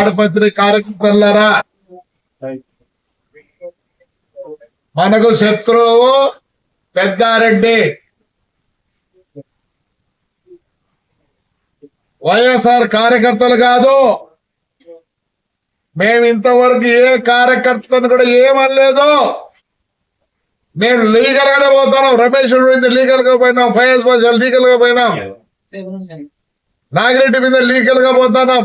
తాడపత్రి కార్యకర్తలారా మనకు శత్రువు పెద్దారెడ్డి. వైఎస్ఆర్ కార్యకర్తలు కాదు. మేము ఇంతవరకు ఏ కార్యకర్తను కూడా ఏమనలేదు. మేము లీగల్ గానే పోతున్నాం. రమేష్ మీద లీగల్గా పోయినాం. బాజా లీగల్గా పోయినాం. నాగిరెడ్డి మీద లీగల్గా పోతున్నాం.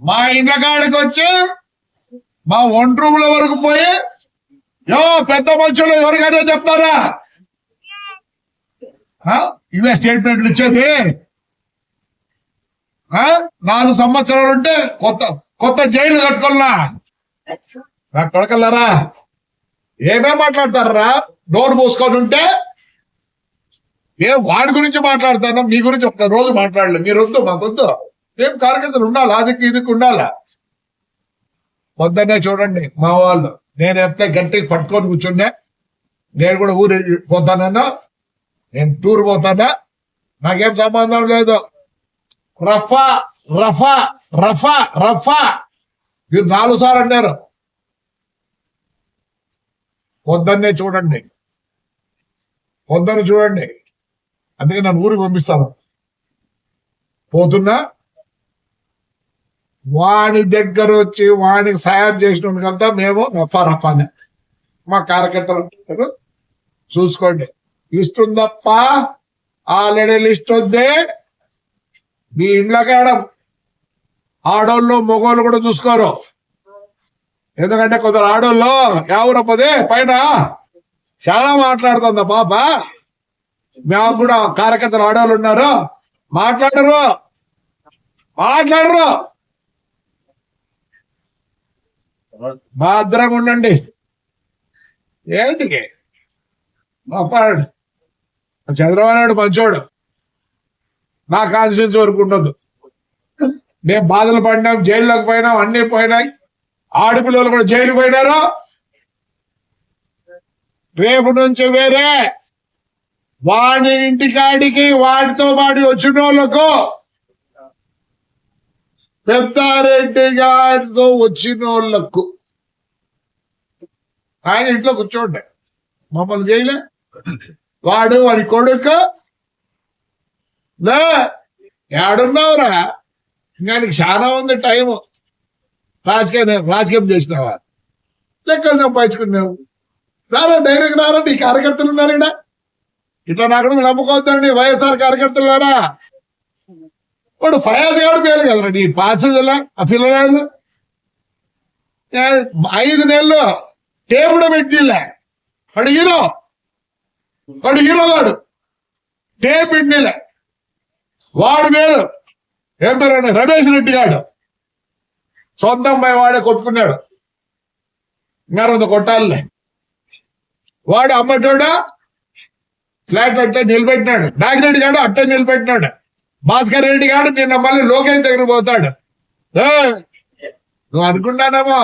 మా ఇండ్ల కాడికి వచ్చి మా ఒంటి రూముల వరకు పోయి యో పెద్ద మనుషులు ఎవరికైనా చెప్తారా? ఆ? ఇవే స్టేట్మెంట్లు ఇచ్చేది. ఆ? నాలుగు సంవత్సరాలు ఉంటే కొత్త కొత్త జైలు కట్టుకున్నా. నా కొడకల్లారా ఏమేం మాట్లాడతారా? నోరు మూసుకొని ఉంటే ఏ వాడి గురించి మాట్లాడతాను మీ గురించి ఒక్క రోజు మాట్లాడలేదు. మీరు వద్దు మాకు వద్దు. ఏం కార్యకర్తలు ఉండాలి? అదికి ఇదికి ఉండాలా? పొద్దున్నే చూడండి మా వాళ్ళు. నేను ఎట్లా గట్టికి పట్టుకొని కూర్చున్నా? నేను కూడా ఊరు పోతానన్నా? నేను టూర్ పోతానా? నాకేం సంబంధం లేదు. రఫా రఫా రఫా రఫా. మీరు నాలుగు సార్లు అన్నారు. పొద్దున్నే చూడండి. పొద్దున్న చూడండి. అందుకే నన్ను ఊరికి పంపిస్తాను. పోతున్నా? వాడి దగ్గర వచ్చి వాడికి సాయం చేసినందుకంతా మేము రఫా రఫానే మా కార్యకర్తలు ఉంటారు. చూసుకోండి. లిస్ట్ ఉందప్ప. ఆల్రెడీ లిస్ట్ ఉంది. మీ ఇండ్ల ఆడోళ్ళు మగోళ్ళు కూడా చూసుకోరు. ఎందుకంటే కొందరు ఆడోళ్ళు ఎవరప్పదే పైన చాలా మాట్లాడుతుందా పాప. మేము కూడా కార్యకర్తలు ఆడవాళ్ళు ఉన్నారు. మాట్లాడరు. మాట్లాడరు. భద్రంగా ఉండండి. ఏంటికి? మాట్లాడు చంద్రబాబు నాయుడు మంచోడు. నా కాన్స్టిట్యూన్సీ వరకు ఉండదు మేము బాధలు పడినాం జైల్లోకి పోయినాం అన్ని పోయినాయి. ఆడపిల్లలు కూడా జైలు పోయినారు. రేపు నుంచి వేరే. వాడి ఇంటికాడికి వాడితో పాటు వచ్చిన వాళ్ళకు పెద్దారెడ్డి గారితో వచ్చిన వాళ్ళకు ఆయన ఇంట్లో కూర్చోండి. మమ్మల్ని చేయలే. వాడు వాడి కొడుకు. లే ఏడున్నావురా? ఇంకా నీకు చాలా ఉంది టైము. రాజకీయం రాజకీయం చేసినావా? లెక్కలు సంపాదించుకున్నావు. రారా ధైర్యంగా రారా? నీ కార్యకర్తలు ఉన్నారు ఈడ ఇట్లా నాకు నమ్ముకోవద్దండి వైఎస్ఆర్ కార్యకర్తలు రారా? వాడు ఫయాజ్ ఎవడు పేరు కదరా నీ పాసలా ఆ పిల్లగాళ్ళు ఐదు నెలలు టేబుల్ పెట్టిలే వాడు హీరో. వాడు హీరో వాడు టేప్ పెట్టిలే వాడు పేరు ఏం పేరు రమేష్ రెడ్డి గాడు. సొంతం పై వాడే కొట్టుకున్నాడు. ఇంకా రెండు కొట్టాలే వాడు అమ్మటోడా? ఫ్లాట్ అట్టే నిలబెట్టినాడు. నాగిరెడ్డి గాడు అట్టే నిలబెట్టినాడు. భాస్కర్ రెడ్డి గారు నిన్న మళ్ళీ లోకేష్ దగ్గర పోతాడు. నువ్వు అనుకుంటానేమో?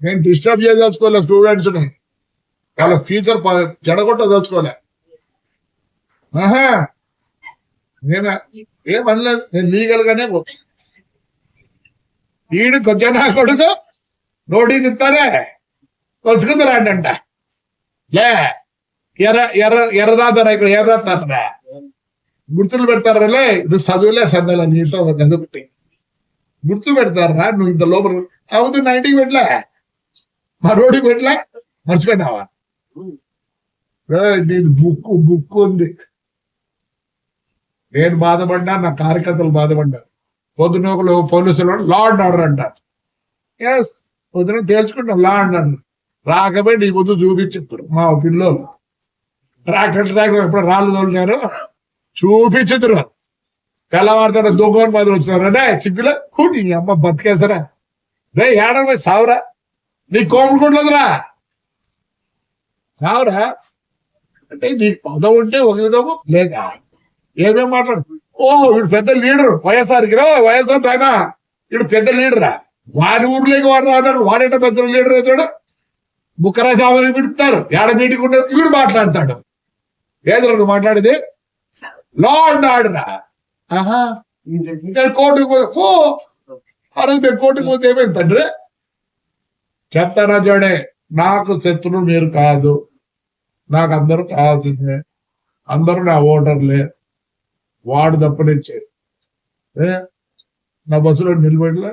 నేను డిస్టర్బ్ చేయదలుచుకోలే స్టూడెంట్స్ని. వాళ్ళ ఫ్యూచర్ చెడగొట్టదలుచుకోలే ఆహా. నేను? ఏమనలేదు నేను లీగల్ గానే ఈడు కొంచెం నా కొడుకు నోటీస్ ఇస్తారే కొలుసుకుంది అంట లే ఎర్ర ఎర్ర ఎర్రదాతారా ఇక్కడ ఎర్రదాతారా గుర్తులు పెడతారా ఇది చదువులే సందల నీతో ఒక చదువుకుంటే గుర్తు పెడతారా? నువ్వు ఇంత లోపల అవును నా ఇంటికి పెట్టలే. మా రోడ్డుకి పెట్టలే. మర్చిపోయినావా? నీది బుక్కు బుక్కు ఉంది. నేను బాధపడ్డా నా కార్యకర్తలు బాధపడ్డా పొద్దున ఒకరు పోలీసులు లా అండ్ ఆర్డర్ అంటారు. ఎస్ పొద్దున తేల్చుకుంటాం లా అండ్ ఆర్డర్ రాకపోయి నీ ముందు చూపించారు మా పిల్లలు. ట్రాక్టర్ ట్రాక్టర్ ఎప్పుడు రాళ్ళు తోలినారు? చూపించుతురు తెల్లవారుతారు దూకోని మాదిరి వచ్చినారు అంటే సిగ్గులే నీ అమ్మ బతికేసరా. రే ఏడవై సావురా. నీ కోముకుంటుందిరా సావురా. అంటే నీకు పదం ఉంటే ఒక విధము లేదా? ఏమేం మాట్లాడు? ఓ వీడు పెద్ద లీడర్ వైఎస్ఆర్కి రా వైఎస్ఆర్ ఆయన వీడు పెద్ద లీడరా. వాడి ఊర్లోకి వాడు రాడు వాడేట పెద్ద లీడర్ అవుతాడు. బుక్కరాజు పిలుపుతారు ఏడ మీటింగ్ ఉండదు వీడు మాట్లాడతాడు. ఏదో నువ్వు మాట్లాడేది? లా అండ్ ఆర్డరా ఆహా నేను కోర్టుకు పో. ఆ రోజు నేను కోర్టుకు పోతే ఏమైంది తండ్రి? చెప్తారా జోడే నాకు శత్రువు మీరు కాదు. నాకు అందరూ కావాల్సిందే. అందరూ నా ఓటర్లే. వాడు తప్పనిచ్చే ఏ? నా బస్సులో నిలబడలే.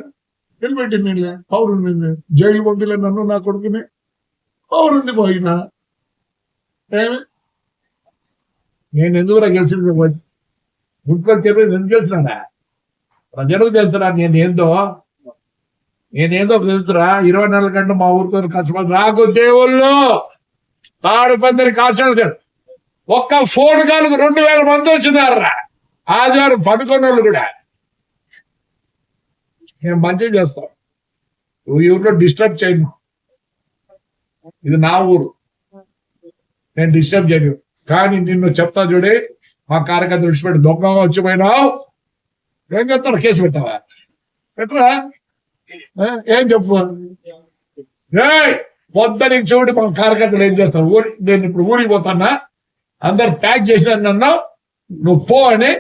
నిలబెట్టి నీళ్ళే పౌరుని మీద. జైలు పంపిలే నన్ను నా కొడుకుని. పౌరుంది పోయినా. ఏమి? నేను ఎందుకు గెలిచింది? మున్సిపల్ చెప్పేది ఎందుకు గెలిచినాడా? ప్రజలకు తెలుసురా నేను ఏందో నేనేందో తెలుసురా? ఇరవై నాలుగు గంటలు మా ఊరితో కష్టపడి నాకు దేవుళ్ళు! తాడు పందిరి కాల్చాడు తెలుసు. ఒక్క ఫోన్ కాల్కు రెండు వేల మంది వచ్చినారా ఆదివారం పడుకున్న వాళ్ళు కూడా. నేను మంచి చేస్తాం. నువ్వు ఈ ఊర్లో డిస్టర్బ్ చేయను. ఇది నా ఊరు. నేను డిస్టర్బ్ చేయను. కానీ నిన్ను చెప్తా చూడే మా కార్యకర్త విడిచిపెట్టి దొంగగా వచ్చిపోయినావు. ఏం చెప్తాడు కేసు పెట్టావా పెట్టరా. ఏం చెప్పు? ఏయ్, పొద్దున చూడు మా కార్యకర్తలు ఏం చేస్తారు? ఊరి నేను ఇప్పుడు ఊరికి పోతానా? అందరు ప్యాక్ చేసిన నన్ను నువ్వు పో అని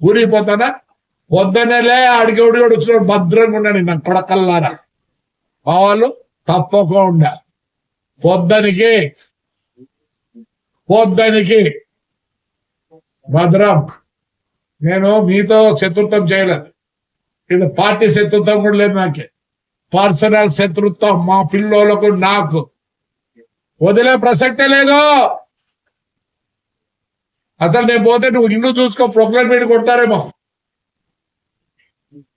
ఊరికి పోతానా? పొద్దునేలే అడిగి ఉడిగి వచ్చినాడు భద్రంగా ఉన్నాడు నా కొడకల్లారా. మా వాళ్ళు తప్పకుండా పొద్దునికి పోద్దానికి. భద్రం. నేను మీతో శత్రుత్వం చేయలేదు ఇది పార్టీ శత్రుత్వం కూడా లేదు నాకే. పర్సనల్ శత్రుత్వం మా పిల్లోలకు నాకు. వదిలే ప్రసక్తే లేదు. అసలు నేను పోతే నువ్వు ఇల్లు చూసుకో ప్రొక్లైన్ మీద కొడతారేమో.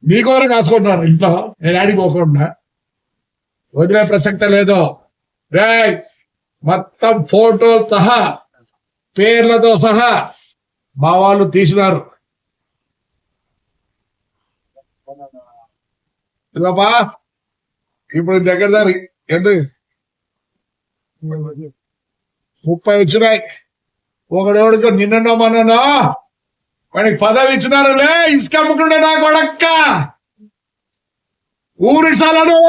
నీకోరం కాసుకుంటున్నారు ఇంట్లో. నేను ఆడిపోకుండా వదిలే ప్రసక్తే లేదు. రే మొత్తం ఫోటో సహా పేర్లతో సహా మా వాళ్ళు తీసినారు. ఇదిగోపా ఇప్పుడు దగ్గర దారి ఎంత ముప్పై వచ్చినాయి. ఒకడెవడికో నిన్ననో మననో వాడికి పదవి ఇచ్చినారులే ఇసుక అమ్ముకుంటే నా కొడక్క. ఊరి చాలను